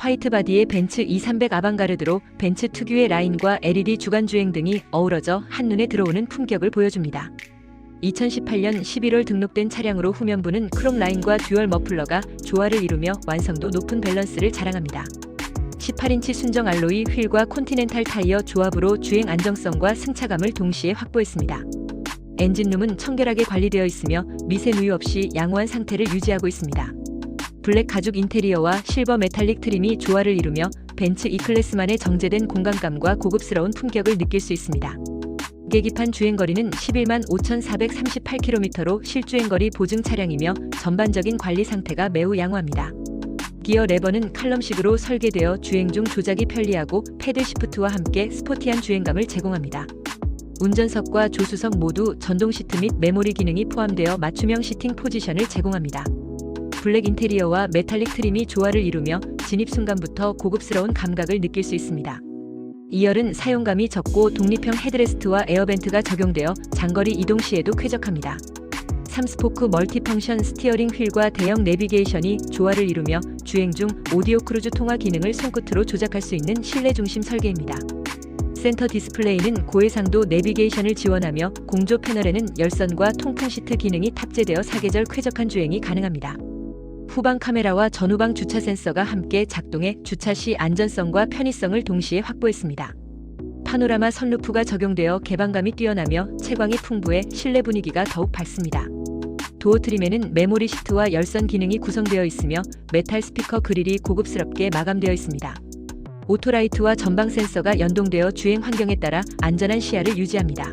화이트 바디의 벤츠 2300 아방가르드로 벤츠 특유의 라인과 LED 주간 주행 등이 어우러져 한눈에 들어오는 품격을 보여줍니다. 2018년 11월 등록된 차량으로 후면부는 크롬 라인과 듀얼 머플러가 조화를 이루며 완성도 높은 밸런스를 자랑합니다. 18인치 순정 알로이 휠과 콘티넨탈 타이어 조합으로 주행 안정성과 승차감을 동시에 확보했습니다. 엔진룸은 청결하게 관리되어 있으며 미세 누유 없이 양호한 상태를 유지하고 있습니다. 블랙 가죽 인테리어와 실버 메탈릭 트림이 조화를 이루며 벤츠 E클래스만의 정제된 공간감과 고급스러운 품격을 느낄 수 있습니다. 계기판 주행거리는 11만 5,438km로 실주행거리 보증 차량이며 전반적인 관리 상태가 매우 양호합니다. 기어 레버는 칼럼식으로 설계되어 주행 중 조작이 편리하고 패들 시프트와 함께 스포티한 주행감을 제공합니다. 운전석과 조수석 모두 전동 시트 및 메모리 기능이 포함되어 맞춤형 시팅 포지션을 제공합니다. 블랙 인테리어와 메탈릭 트림이 조화를 이루며 진입 순간부터 고급스러운 감각을 느낄 수 있습니다. 2열은 사용감이 적고 독립형 헤드레스트와 에어벤트가 적용되어 장거리 이동 시에도 쾌적합니다. 3스포크 멀티펑션 스티어링 휠과 대형 내비게이션이 조화를 이루며 주행 중 오디오 크루즈 통화 기능을 손끝으로 조작할 수 있는 실내 중심 설계입니다. 센터 디스플레이는 고해상도 내비게이션을 지원하며 공조 패널에는 열선과 통풍 시트 기능이 탑재되어 사계절 쾌적한 주행이 가능합니다. 후방 카메라와 전후방 주차 센서가 함께 작동해 주차 시 안전성과 편의성을 동시에 확보했습니다. 파노라마 선루프가 적용되어 개방감이 뛰어나며 채광이 풍부해 실내 분위기가 더욱 밝습니다. 도어 트림에는 메모리 시트와 열선 기능이 구성되어 있으며 메탈 스피커 그릴이 고급스럽게 마감되어 있습니다. 오토라이트와 전방 센서가 연동되어 주행 환경에 따라 안전한 시야를 유지합니다.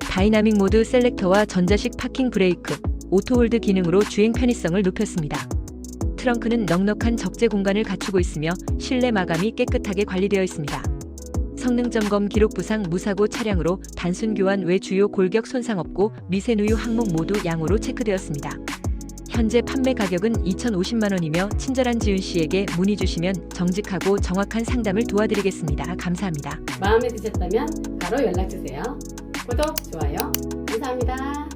다이나믹 모드 셀렉터와 전자식 파킹 브레이크, 오토홀드 기능으로 주행 편의성을 높였습니다. 트렁크는 넉넉한 적재 공간을 갖추고 있으며 실내 마감이 깨끗하게 관리되어 있습니다. 성능 점검 기록 부상 무사고 차량으로 단순 교환 외 주요 골격 손상 없고 미세 누유 항목 모두 양호로 체크되었습니다. 현재 판매 가격은 2,050만 원이며 친절한 지훈 씨에게 문의 주시면 정직하고 정확한 상담을 도와드리겠습니다. 감사합니다. 마음에 드셨다면 바로 연락 주세요. 구독, 좋아요. 감사합니다.